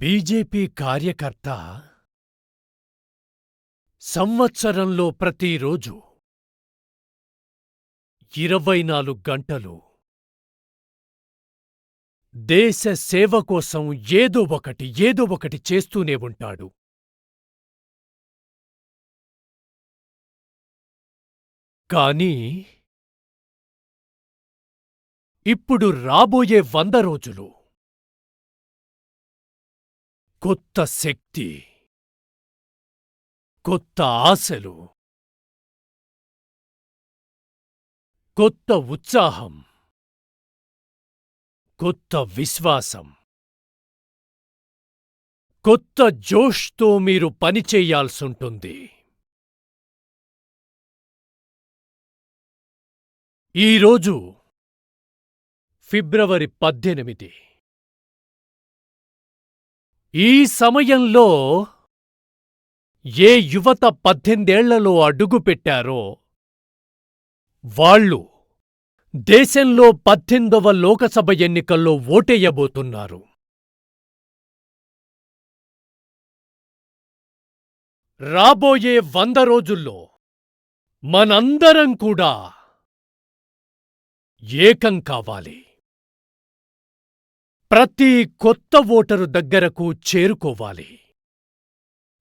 BJP కార్యకర్త సంవత్సరంలో ప్రతిరోజు ఇరవై నాలుగు గంటలు దేశ సేవ కోసం ఏదో ఒకటి ఏదో ఒకటి చేస్తూనే ఉంటాడు. కానీ ఇప్పుడు రాబోయే వంద రోజులు కొత్త శక్తి కొత్త ఆశలు కొత్త ఉత్సాహం కొత్త విశ్వాసం కొత్త జోష్తో మీరు పనిచేయాల్సుంటుంది ఈరోజు ఫిబ్రవరి పద్దెనిమిది. ఈ సమయంలో ఏ యువత పద్దెనిమిదేళ్ళలో అడుగుపెట్టారో వాళ్ళు దేశంలో పద్దెనిమిదవ లోకసభ ఎన్నికల్లో ఓటెయ్యబోతున్నారు రాబోయే వంద రోజుల్లో మనందరం కూడా ఏకం కావాలి. ప్రతి కొత్త ఓటరు దగ్గరకు చేరుకోవాలి.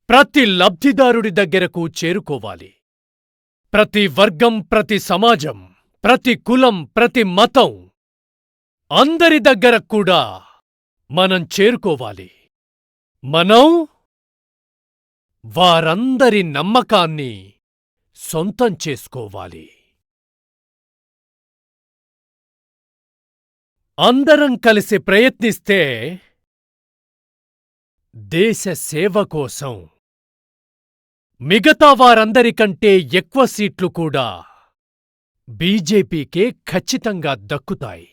ప్రతి లబ్ధిదారుడి దగ్గరకు చేరుకోవాలి. ప్రతి వర్గం ప్రతి సమాజం ప్రతి కులం ప్రతి మతం అందరి దగ్గర కూడా మనం చేరుకోవాలి. మనం వారందరి నమ్మకాన్ని సొంతం చేసుకోవాలి. అందరం కలిసి ప్రయత్నిస్తే దేశ సేవ కోసం మిగతా వారందరికంటే ఎక్కువ సీట్లు కూడా బీజేపీకే ఖచ్చితంగా దక్కుతాయి.